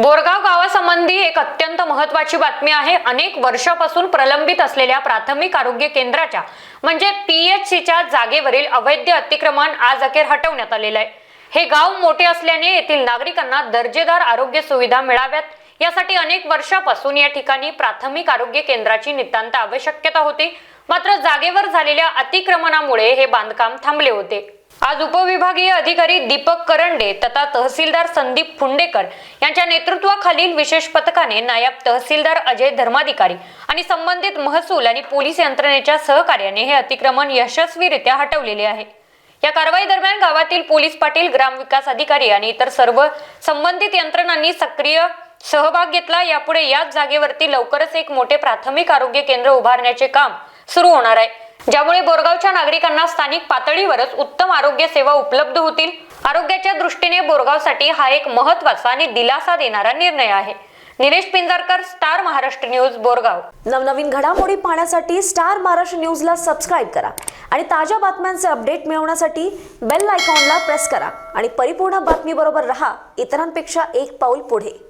बोरगाव गावासंबंधी एक अत्यंत महत्वाची बातमी आहे. अनेक वर्षापासून प्रलंबित असलेल्या प्राथमिक आरोग्य केंद्राच्या म्हणजे पीएचसीच्या जागेवरील अवैध अतिक्रमण आज अखेर हटवण्यात आलेलं आहे. हे गाव मोठे असल्याने येथील नागरिकांना दर्जेदार आरोग्य सुविधा मिळाव्यात. यासाठी अनेक वर्षापासून या ठिकाणी प्राथमिक आरोग्य केंद्राची नितांत आवश्यकता होती. मात्र जागेवर झालेल्या अतिक्रमणामुळे हे बांधकाम थांबले होते. आज उपविभागीय अधिकारी दीपक करंडे तथा तहसीलदार संदीप फुंडेकर यांच्या नेतृत्वाखालील विशेष पथकाने नायब तहसीलदार अजय धर्माधिकारी आणि संबंधित महसूल आणि पोलीस यंत्रणेच्या सहकार्याने हे अतिक्रमण यशस्वीरित्या हटवलेले आहे. या कारवाई दरम्यान गावातील पोलीस पाटील ग्रामविकास अधिकारी आणि इतर सर्व संबंधित यंत्रणांनी सक्रिय सहभाग घेतला. यापुढे याच जागेवरती लवकरच एक मोठे प्राथमिक आरोग्य केंद्र उभारण्याचे काम सुरू होणार आहे. ज्यामुळे बोरगावच्या नागरिकांना स्थानिक पातळीवरच उत्तम आरोग्य सेवा उपलब्ध होतील. आरोग्याच्या दृष्टीने बोरगावसाठी हा एक महत्त्वाचा आणि दिलासा देणारा निर्णय आहे. Nilesh Pinjarkar star Maharashtra news Borgaon. नवनवीन घडामोडी पाहण्यासाठी स्टार महाराष्ट्र न्यूजला सबस्क्राईब करा आणि ताज्या बातम्यांचे अपडेट मिळवण्यासाठी बेल आयकॉनला प्रेस करा. आणि परिपूर्ण बातमीबरोबर रहा. इतरांपेक्षा एक पाऊल पुढे.